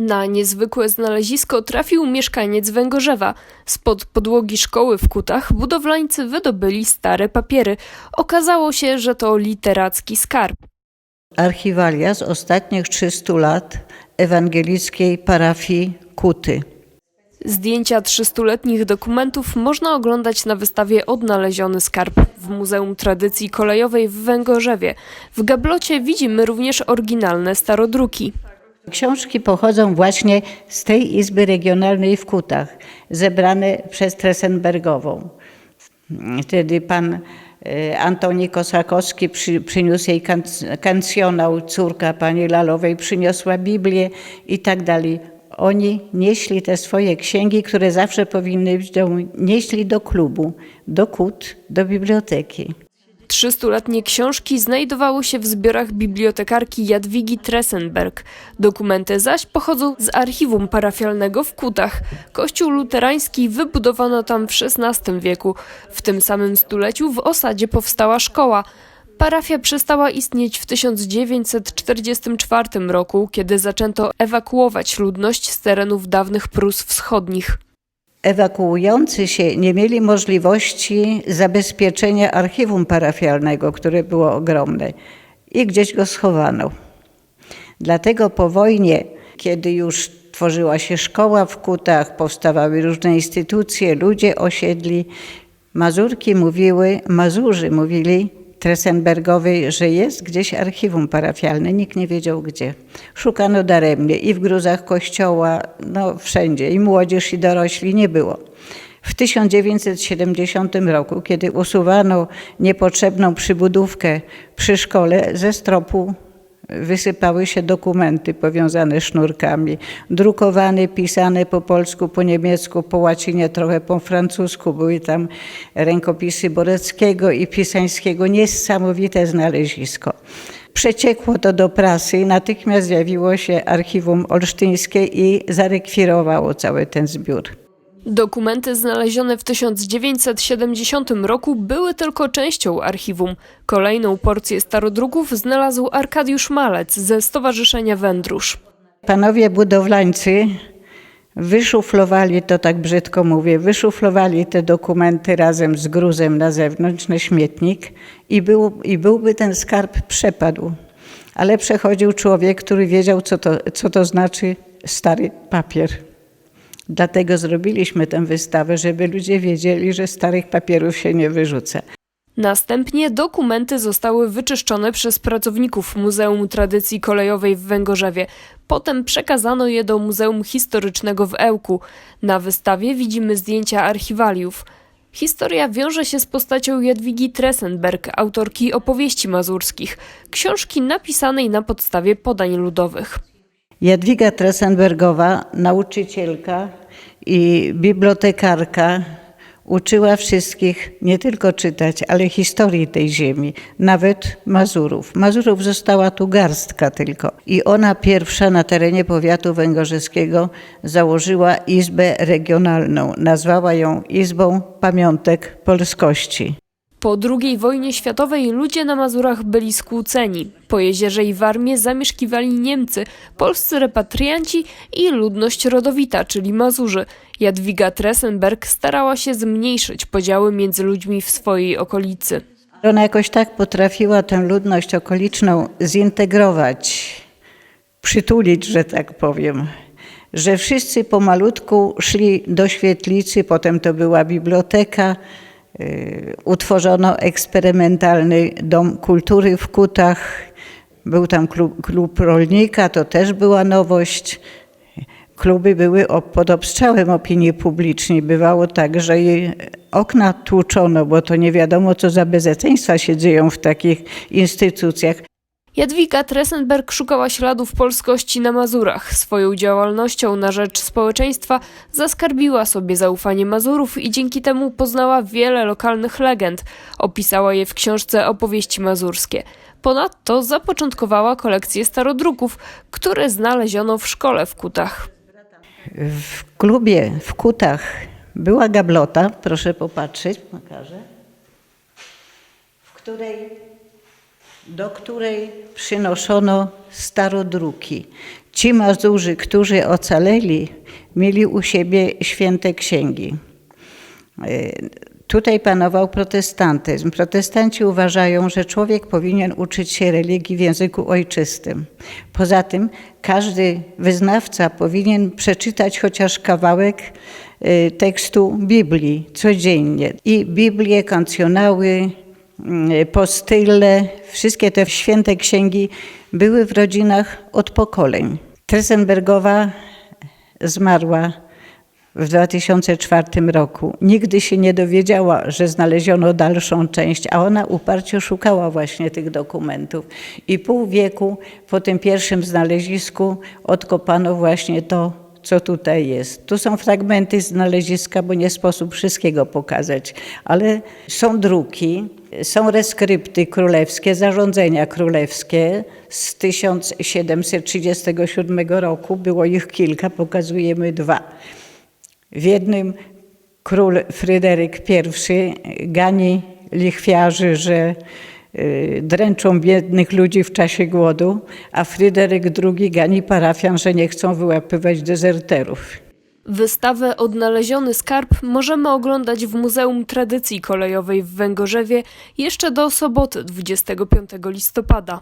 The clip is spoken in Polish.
Na niezwykłe znalezisko trafił mieszkaniec Węgorzewa. Spod podłogi szkoły w Kutach budowlańcy wydobyli stare papiery. Okazało się, że to literacki skarb. Archiwalia z ostatnich 300 lat ewangelickiej parafii Kuty. Zdjęcia 300-letnich dokumentów można oglądać na wystawie Odnaleziony Skarb w Muzeum Tradycji Kolejowej w Węgorzewie. W gablocie widzimy również oryginalne starodruki. Książki pochodzą właśnie z tej Izby Regionalnej w Kutach, zebrane przez Tresenbergową. Wtedy pan e, Antoni Kosakowski przy, przyniósł jej kanc- kancjonał, córka pani Lalowej przyniosła Biblię i tak dalej. Oni nieśli te swoje księgi, które zawsze powinny być, nieśli do klubu, do kut, do biblioteki. 300-letnie książki znajdowały się w zbiorach bibliotekarki Jadwigi Tresenberg. Dokumenty zaś pochodzą z archiwum parafialnego w Kutach. Kościół luterański wybudowano tam w XVI wieku. W tym samym stuleciu w osadzie powstała szkoła. Parafia przestała istnieć w 1944 roku, kiedy zaczęto ewakuować ludność z terenów dawnych Prus Wschodnich. Ewakuujący się nie mieli możliwości zabezpieczenia archiwum parafialnego, które było ogromne, i gdzieś go schowano. Dlatego po wojnie, kiedy już tworzyła się szkoła w Kutach, powstawały różne instytucje, ludzie osiedli, Mazurki mówiły, Mazurzy mówili Tresenbergowej, że jest gdzieś archiwum parafialne, nikt nie wiedział gdzie. Szukano daremnie i w gruzach kościoła, no wszędzie, i młodzież, i dorośli nie było. W 1970 roku, kiedy usuwano niepotrzebną przybudówkę przy szkole, ze stropu wysypały się dokumenty powiązane sznurkami, drukowane, pisane po polsku, po niemiecku, po łacinie, trochę po francusku. Były tam rękopisy Boreckiego i Pisańskiego. Niesamowite znalezisko. Przeciekło to do prasy i natychmiast zjawiło się archiwum olsztyńskie i zarekwirowało cały ten zbiór. Dokumenty znalezione w 1970 roku były tylko częścią archiwum. Kolejną porcję starodruków znalazł Arkadiusz Malec ze Stowarzyszenia Wędrusz. Panowie budowlańcy wyszuflowali, to tak brzydko mówię, wyszuflowali te dokumenty razem z gruzem na zewnątrz, na śmietnik i, był, i byłby ten skarb przepadł. Ale przechodził człowiek, który wiedział, co to, co to znaczy stary papier. Dlatego zrobiliśmy tę wystawę, żeby ludzie wiedzieli, że starych papierów się nie wyrzuca. Następnie dokumenty zostały wyczyszczone przez pracowników Muzeum Tradycji Kolejowej w Węgorzewie. Potem przekazano je do Muzeum Historycznego w Ełku. Na wystawie widzimy zdjęcia archiwaliów. Historia wiąże się z postacią Jadwigi Tresenberg, autorki opowieści mazurskich, książki napisanej na podstawie podań ludowych. Jadwiga Tresenbergowa, nauczycielka i bibliotekarka, uczyła wszystkich nie tylko czytać, ale historii tej ziemi, nawet Mazurów. Mazurów została tu garstka tylko. I ona pierwsza na terenie powiatu węgorzyskiego założyła Izbę Regionalną. Nazwała ją Izbą Pamiątek Polskości. Po II wojnie światowej ludzie na Mazurach byli skłóceni. Po jezierze i Warmie zamieszkiwali Niemcy, polscy repatrianci i ludność rodowita, czyli Mazurzy. Jadwiga Tresenberg starała się zmniejszyć podziały między ludźmi w swojej okolicy. Ona jakoś tak potrafiła tę ludność okoliczną zintegrować, przytulić, że tak powiem, że wszyscy pomalutku szli do świetlicy, potem to była biblioteka, utworzono eksperymentalny dom kultury w Kutach, był tam klub, klub rolnika, to też była nowość. Kluby były pod obstrzałem opinii publicznej. Bywało tak, że jej okna tłuczono, bo to nie wiadomo, co za bezeceństwa się dzieją w takich instytucjach. Jadwiga Tresenberg szukała śladów polskości na Mazurach. Swoją działalnością na rzecz społeczeństwa zaskarbiła sobie zaufanie Mazurów i dzięki temu poznała wiele lokalnych legend. Opisała je w książce Opowieści Mazurskie. Ponadto zapoczątkowała kolekcję starodruków, które znaleziono w szkole w Kutach. W klubie w Kutach była gablota, proszę popatrzeć, pokażę, w której, do której przynoszono starodruki. Ci Mazurzy, którzy ocaleli, mieli u siebie święte księgi. Y, Tutaj panował protestantyzm. Protestanci uważają, że człowiek powinien uczyć się religii w języku ojczystym. Poza tym każdy wyznawca powinien przeczytać chociaż kawałek y, tekstu Biblii codziennie. I Biblię, kancjonały, postyle, wszystkie te święte księgi były w rodzinach od pokoleń. Tresenbergowa zmarła w 2004 roku. Nigdy się nie dowiedziała, że znaleziono dalszą część, a ona uparcie szukała właśnie tych dokumentów. I pół wieku po tym pierwszym znalezisku odkopano właśnie to, co tutaj jest. Tu są fragmenty znaleziska, bo nie sposób wszystkiego pokazać, ale są druki, są reskrypty królewskie, zarządzenia królewskie z 1737 roku. Było ich kilka, pokazujemy dwa. W jednym król Fryderyk I gani lichwiarzy, że dręczą biednych ludzi w czasie głodu, a Fryderyk II gani parafian, że nie chcą wyłapywać dezerterów. Wystawę Odnaleziony Skarb możemy oglądać w Muzeum Tradycji Kolejowej w Węgorzewie jeszcze do soboty 25 listopada.